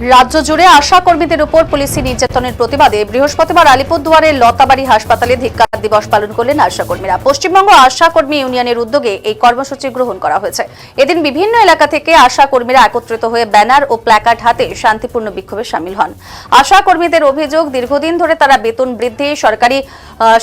রাজ্য জুড়ে আশা কর্মীদের উপর পুলিশি নির্যাতনের প্রতিবাদে বৃহস্পতিবার আলিপুরদুয়ারের লতাবাড়ি হাসপাতালে ধিক্কার দিবস পালন করলেন আশা কর্মীরা পশ্চিমবঙ্গ আশা কর্মী ইউনিয়নের উদ্যোগে এই কর্মসূচি গ্রহণ করা হয়েছে। এদিন বিভিন্ন এলাকা থেকে আশা কর্মীরা একত্রিত হয়ে ব্যানার ও প্ল্যাকার্ড হাতে শান্তিপূর্ণ বিক্ষোভে সামিল হন। আশা কর্মীদের অভিযোগ, দীর্ঘদিন ধরে তারা বেতন বৃদ্ধি, সরকারি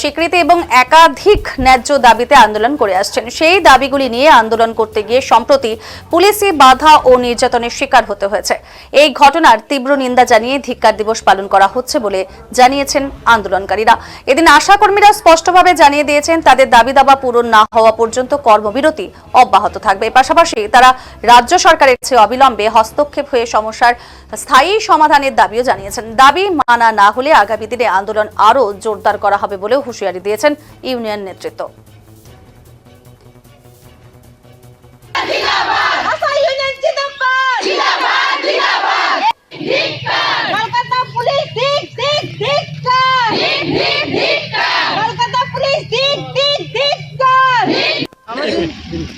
স্বীকৃতি এবং একাধিক ন্যায্য দাবিতে আন্দোলন করে আসছেন। সেই দাবিগুলি নিয়ে আন্দোলন করতে গিয়ে সম্প্রতি পুলিশি বাধা ও নির্যাতনের শিকার হতে হয়েছে। এই ঘটনার তীব্র নিন্দা জানিয়ে ধিক্কার দিবস পালন করা হচ্ছে বলে জানিয়েছেন আন্দোলনকারীরা। এদিন আশা কর্মীরা স্পষ্টভাবে জানিয়ে দিয়েছেন, তাদের দাবি দাবা পূরণ না হওয়া পর্যন্ত কর্মবিরতি অব্যাহত থাকবে। পাশাপাশি তারা রাজ্য সরকারের চেয়ে অবিলম্বে হস্তক্ষেপ হয়ে সমস্যার স্থায়ী সমাধানের দাবিও জানিয়েছেন। দাবি মানা না হলে আগামী দিনে আন্দোলন আরও জোরদার করা হবে বলেও হুঁশিয়ারি দিয়েছেন ইউনিয়ন নেতৃত্ব। আমাদের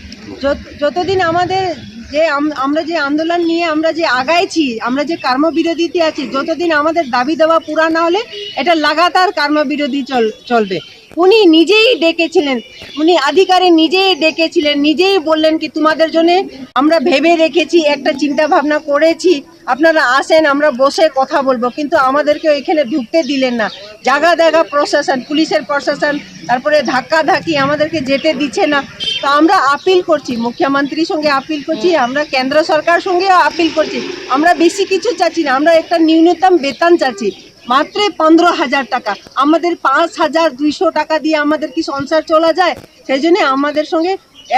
যতদিন আমাদের যে আমরা যে আন্দোলন নিয়ে আমরা যে আগাইছি আমরা যে কর্মবিরতিতে আছি যতদিন আমাদের দাবি দেওয়া পুরা না হলে এটা লাগাতার কর্মবিরোধী চল চলবে। উনি নিজেই ডেকেছিলেন। উনি আধিকারে নিজেই ডেকেছিলেন, নিজেই বললেন কি তোমাদের জন্য আমরা ভেবে রেখেছি, একটা চিন্তা ভাবনা করেছি, আপনারা আসেন, আমরা বসে কথা বলব, কিন্তু আমাদেরকে এখানে ঢুকতে দিলেন না। জাগা জায়গা প্রশাসন, পুলিশের প্রশাসন, তারপরে ধাক্কা ধাক্কি আমাদেরকে যেতে দিচ্ছে না। তো আমরা আপিল করছি, মুখ্যমন্ত্রীর সঙ্গে আপিল করছি, আমরা কেন্দ্র সরকার সঙ্গেও আপিল করছি। আমরা বেশি কিছু চাচ্ছি না, আমরা একটা ন্যূনতম বেতন চাচ্ছি। মাত্র পনেরো হাজার টাকা। আমাদের পাঁচ হাজার দুইশো টাকা দিয়ে আমাদের কি সংসার চলা যায়? সেই জন্যে আমাদের সঙ্গে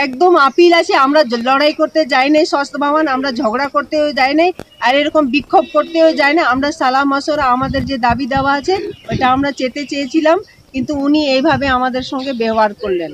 একদম আপিল আছে। আমরা লড়াই করতে যাই নাই, স্বাস্থ্য ভবন, আমরা ঝগড়া করতেও যাই নাই, আর এরকম বিক্ষোভ করতেও যাই না। আমরা সালা মশরা আমাদের যে দাবি দেওয়া আছে ওটা আমরা চেতে চেয়েছিলাম, কিন্তু উনি এইভাবে আমাদের সঙ্গে ব্যবহার করলেন।